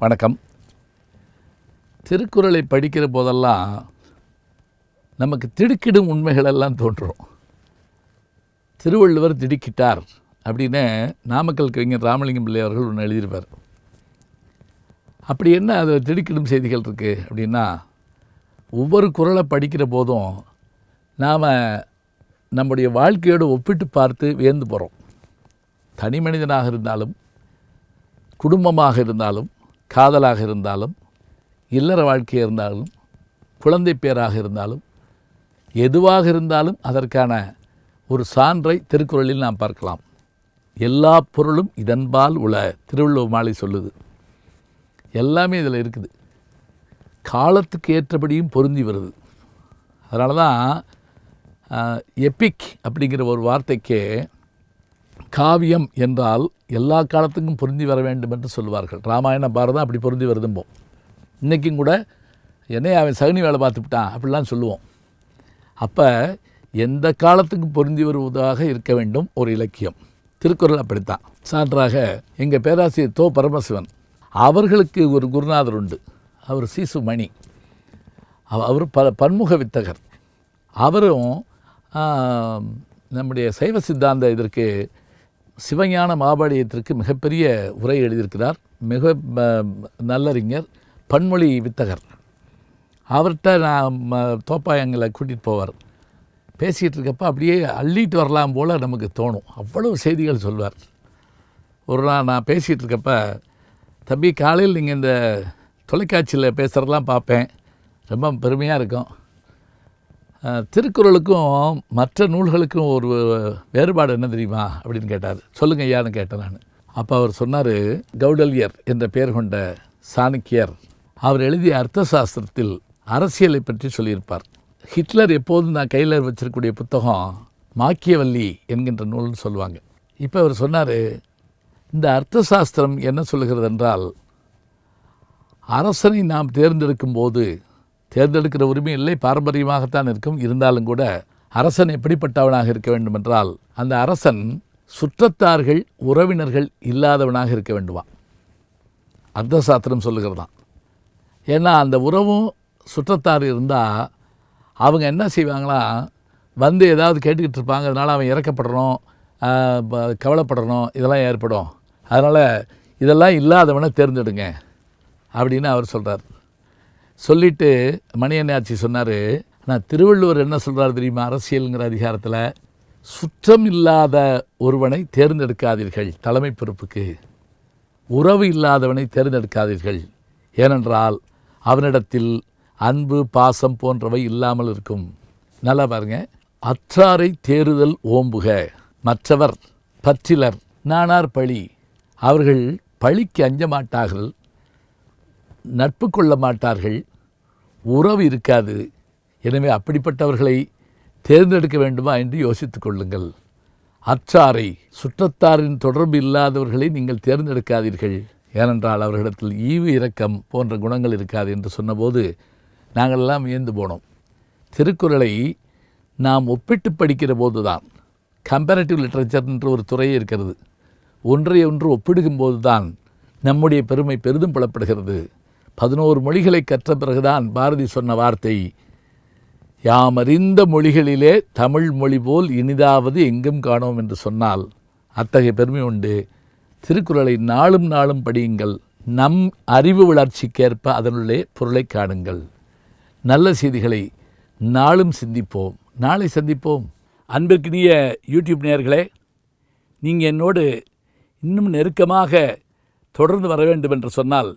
வணக்கம். திருக்குறளை படிக்கிற போதெல்லாம் நமக்கு திடுக்கிடும் உண்மைகளெல்லாம் தோன்றும். திருவள்ளுவர் திடுக்கிட்டார் அப்படின்னு நாமக்கல் கவிஞர் ராமலிங்கம் பிள்ளை அவர்கள் ஒன்று எழுதியிருப்பார். அப்படி என்ன அது திடுக்கிடும் செய்திகள் இருக்குது அப்படின்னா ஒவ்வொரு குறளை படிக்கிற போதும் நாம் நம்முடைய வாழ்க்கையோடு ஒப்பிட்டு பார்த்து வியந்து போகிறோம் தனி மனிதனாக இருந்தாலும் குடும்பமாக இருந்தாலும் காதலாக இருந்தாலும் இல்லற வாழ்க்கையாக இருந்தாலும் குழந்தை பேராக இருந்தாலும் எதுவாக இருந்தாலும் அதற்கான ஒரு சான்றை திருக்குறளில் நாம் பார்க்கலாம். எல்லா பொருளும் இதன்பால் உள திருவள்ளுவர் மாலை சொல்லுது. எல்லாமே இதில் இருக்குது. காலத்துக்கு ஏற்றபடியும் பொருந்தி வருது. அதனால தான் எப்பிக் அப்படிங்கிற ஒரு வார்த்தைக்கு காவியம் என்றால் எல்லா காலத்துக்கும் பொருந்தி வர வேண்டும் என்று சொல்வார்கள். ராமாயண பாரதம் அப்படி பொருந்தி வருதும்போம் இன்றைக்கும் கூட என்னை அவன் சகுனி வேலை பார்த்துவிட்டான் அப்படிலாம் சொல்லுவோம். அப்போ எந்த காலத்துக்கும் பொருந்தி வருவதாக இருக்க வேண்டும் ஒரு இலக்கியம். திருக்குறள் அப்படித்தான். சான்றாக எங்கள் பேராசிரியர் தோ பரமசிவன் அவர்களுக்கு ஒரு குருநாதர் உண்டு. அவர் சீசு மணி. அவ- அவர் ப பன்முக வித்தகர். அவரும் நம்முடைய சைவ சித்தாந்த இதற்கு சிவஞான மாபாடியத்திற்கு மிகப்பெரிய உரை எழுதியிருக்கிறார். மிக ம- நல்லறிஞர் பன்மொழி வித்தகர். அவர்கிட்ட நான் ம- தோப்பாயங்களை கூட்டிகிட்டு போவார். பேசிகிட்டு இருக்கப்போ அப்படியே அள்ளிட்டு வரலாம் போல் நமக்கு தோணும். அவ்வளவு செய்திகள் சொல்வார். ஒரு நாள் நான் பேசிகிட்டு இருக்கப்போ தம்பி காலையில் நீங்கள் இந்த தொலைக்காட்சியில் பேசுகிறதெல்லாம் பார்ப்பேன். ரொம்ப பெருமையாக இருக்கும். திருக்குறளுக்கும் மற்ற நூல்களுக்கும் ஒரு வேறுபாடு என்ன தெரியுமா அப்படின்னு கேட்டார். சொல்லுங்க ஐயான்னு கேட்டேன் நான். அப்போ அவர் சொன்னார் கௌடல்யர் என்ற பெயர் கொண்ட சாணக்கியர் அவர் எழுதிய அர்த்த சாஸ்திரத்தில் அரசியலை பற்றி சொல்லியிருப்பார். ஹிட்லர் எப்போதும் நான் கையில் வச்சிருக்கக்கூடிய புத்தகம் மாக்கியவல்லி என்கின்ற நூல்னு சொல்லுவாங்க. இப்போ அவர் சொன்னார் இந்த அர்த்த சாஸ்திரம் என்ன சொல்கிறது என்றால் அரசனை நாம் தேர்ந்தெடுக்கும் போது தேர்ந்தெடுக்கிற உரிமை இல்லை பாரம்பரியமாகத்தான் இருக்கும். இருந்தாலும் கூட அரசன் எப்படிப்பட்டவனாக இருக்க வேண்டுமென்றால் அந்த அரசன் சுற்றத்தார்கள் உறவினர்கள் இல்லாதவனாக இருக்க வேண்டுமா அர்த்த சாஸ்திரம் சொல்லுகிறதான் ஏன்னா அந்த உறவும் சுற்றத்தார் இருந்தால் அவங்க என்ன செய்வாங்களா வந்து ஏதாவது கேட்டுக்கிட்டு இருப்பாங்க. அதனால் அவன் இறக்கப்படணும் கவலைப்படணும் இதெல்லாம் ஏற்படும். அதனால் இதெல்லாம் இல்லாதவனை தேர்ந்தெடுங்க அப்படின்னு அவர் சொல்கிறார் சொல்லிட்டு மணியண்ணாச்சி சொன்னார் நான் திருவள்ளுவர் என்ன சொல்கிறார் தெரியுமா? அரசியலுங்கிற அதிகாரத்தில் சுற்றம் இல்லாத ஒருவனை தேர்ந்தெடுக்காதீர்கள் தலைமை பொறுப்புக்கு. உறவு இல்லாதவனை தேர்ந்தெடுக்காதீர்கள். ஏனென்றால் அவனிடத்தில் அன்பு பாசம் போன்றவை இல்லாமல் இருக்கும். நல்லா பாருங்க. அற்றாரை தேறுதல் ஓம்புக. மற்றவர் பற்றிலர் நானார் பழி. அவர்கள் பழிக்கு அஞ்ச மாட்டார்கள். நட்பு கொள்ள மாட்டார்கள். உறவு இருக்காது. எனவே அப்படிப்பட்டவர்களை தேர்ந்தெடுக்க வேண்டுமா என்று யோசித்துக் கொள்ளுங்கள். அற்றாரை சுற்றத்தாரின் தொடர்பு இல்லாதவர்களை நீங்கள் தேர்ந்தெடுக்காதீர்கள். ஏனென்றால் அவர்களிடத்தில் ஈவு இரக்கம் போன்ற குணங்கள் இருக்காது என்று சொன்னபோது நாங்களெல்லாம் இயந்து வியந்து போனோம். திருக்குறளை நாம் ஒப்பிட்டு படிக்கிற போது தான் கம்பேரட்டிவ் லிட்ரேச்சர் என்ற ஒரு துறையே இருக்கிறது. ஒன்றை ஒன்று ஒப்பிடுகும்போது தான் நம்முடைய பெருமை பெரிதும் புலப்படுகிறது. பதினோரு மொழிகளை கற்ற பிறகுதான் பாரதி சொன்ன வார்த்தை யாமறிந்த மொழிகளிலே தமிழ் மொழி போல் இனிதாவது எங்கும் காணோம் என்று சொன்னால் அத்தகைய பெருமை உண்டு. திருக்குறளை நாளும் நாளும் படியுங்கள். நம் அறிவு வளர்ச்சிக்கேற்ப அதனுள்ளே பொருளை காணுங்கள். நல்ல செய்திகளை நாளும் சிந்திப்போம். நாளை சந்திப்போம். அன்பிற்கினிய யூடியூப் நேயர்களே நீங்கள் என்னோடு இன்னும் நெருக்கமாக தொடர்ந்து வர வேண்டும் என்று சொன்னால்